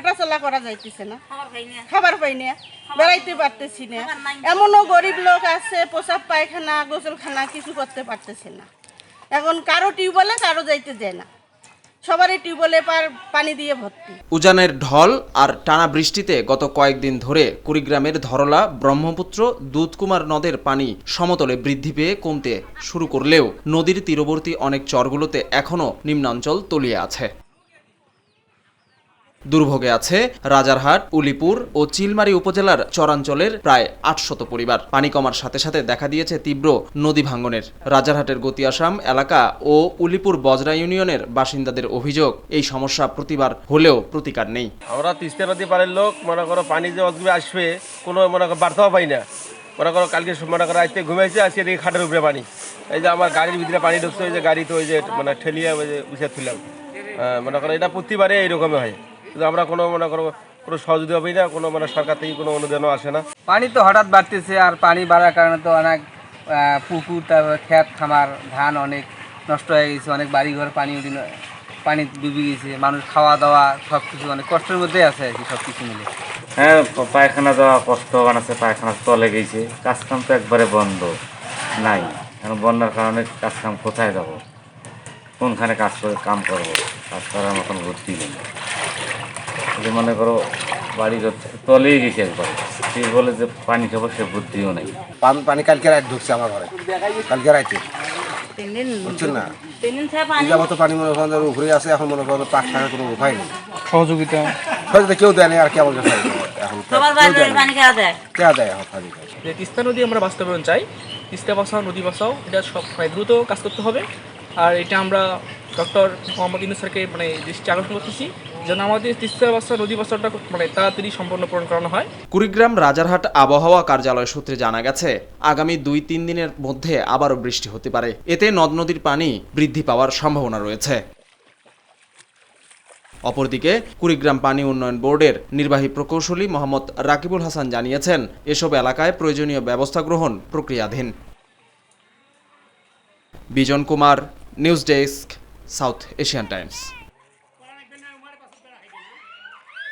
হাঁটাচলা করা যাইতেছে না। খাবার পাই না। বেড়াইতে পারতেছি না। এমনও গরিব লোক আছে প্রসাব পায়খানা গোসলখানা কিছু করতে পারতেছে না। এখন কারও টিউবওয়েলে কারও যাইতে দেয় না। সবারই টিউবওয়েলে পার পানি দিয়ে ভর্তি। উজানের ঢল আর টানা বৃষ্টিতে গত কয়েকদিন ধরে কুড়িগ্রামের ধরলা ব্রহ্মপুত্র দুধকুমার নদের পানি সমতলে বৃদ্ধি পেয়ে কমতে শুরু করলেও নদীর তীরবর্তী অনেক চরগুলোতে এখনও নিম্নাঞ্চল তলিয়ে আছে। দুর্ভোগে আছে রাজারহাট, উলিপুর ও চিলমারি উপজেলার চরাঞ্চলের প্রায় আটশত পরিবার। পানি কমার সাথে সাথে দেখা দিয়েছে তীব্র নদী ভাঙ্গনের রাজারহাটের গতিয়াসাম এলাকা ও উলিপুর বজরা ইউনিয়নের বাসিন্দাদের অভিযোগ, এই সমস্যা প্রতিবার হলেও প্রতিকার নেই। আমরা তিস্তা নদী পাড়ের লোক, মনে করো পানি যে অদ্ভুত আসবে, কোনো মনে করো বার্তাও পাই না। মনে করো কালকে মনে করো আজকে ঘুমাইছে, আজকে দেখি খাটের উপরে পানি। এই যে আমার গাড়ির ভিতরে পানি ঢুকছে, ওই যে গাড়ি তো ওই যে মানে ঠেলিয়ে ওই যে উঠে তুললাম মনে করো এটা প্রতিবারে এইরকমই হয়। কিন্তু আমরা কোনো মনে করো কোনো সহযোগিতা পাই না কোনো মানে সরকার থেকে কোনো অনুদানও আসে না। পানি তো হঠাৎ বাড়তেছে আর পানি বাড়ার কারণে তো অনেক পুকুর তারপর ক্ষেত খামার ধান অনেক নষ্ট হয়ে গেছে অনেক বাড়িঘর পানি উঠে ন- পানি ডুবে গেছে মানুষ খাওয়া দাওয়া সব কিছু অনেক কষ্টের মধ্যেই আছে আর কি সব কিছু মিলে। হ্যাঁ পায়খানা যাওয়া কষ্ট বানাচ্ছে পায়খানা তলে গেছে। কাজকাম তো একবারে বন্ধ নাই। কারণ বন্যার কারণে কাজকাম কোথায় যাব? কোনখানে কাজ করে কাম করব? কাজ করার মতন বুদ্ধি নেই। যদি মনে করো বাড়ি ঘর তলেই গেছে একবার। সে বলে যে পানি খাব সে বুদ্ধিও নেই। পান- পানি কালকে রাত ঢুকছে আমার ঘরে। কালকে রাতে। বুঝছেন না? যাবত পানি মনে করেন যে উপরে আছে এখন মনে করেন পাক থাকার কোনো উপায় নেই। সহযোগিতা। কেউ আর কি আমার কাছে যে তিস্তা নদী আমরা বাস্তবায়ন চাই তিস্তা বাঁচাও নদী বাঁচাও এটা সব দ্রুত কাজ করতে হবে। আর এটা আমরা ডক্টর মোহাম্মদ ইনু স্যারকে মানে দৃষ্টি আকর্ষণ করতেছি। যেন আমাদের তিস্তা বাঁচাও নদী বাঁচাওটা মানে তাড়াতাড়ি সম্পন্ন পূরণ করানো হয়। কুড়িগ্রাম রাজারহাট আবহাওয়া কার্যালয় সূত্রে জানা গেছে, আগামী দুই তিন দিনের মধ্যে আবারও বৃষ্টি হতে পারে। এতে নদ নদীর পানি বৃদ্ধি পাওয়ার সম্ভাবনা রয়েছে। অপরদিকে, কুড়িগ্রাম পানি উন্নয়ন বোর্ডের নির্বাহী প্রকৌশলী মোহাম্মদ রাকিবুল হাসান জানিয়েছেন, এসব এলাকায় প্রয়োজনীয় ব্যবস্থা গ্রহণ প্রক্রিয়াধীন। Bijon Kumar, news desk, South Asian Times.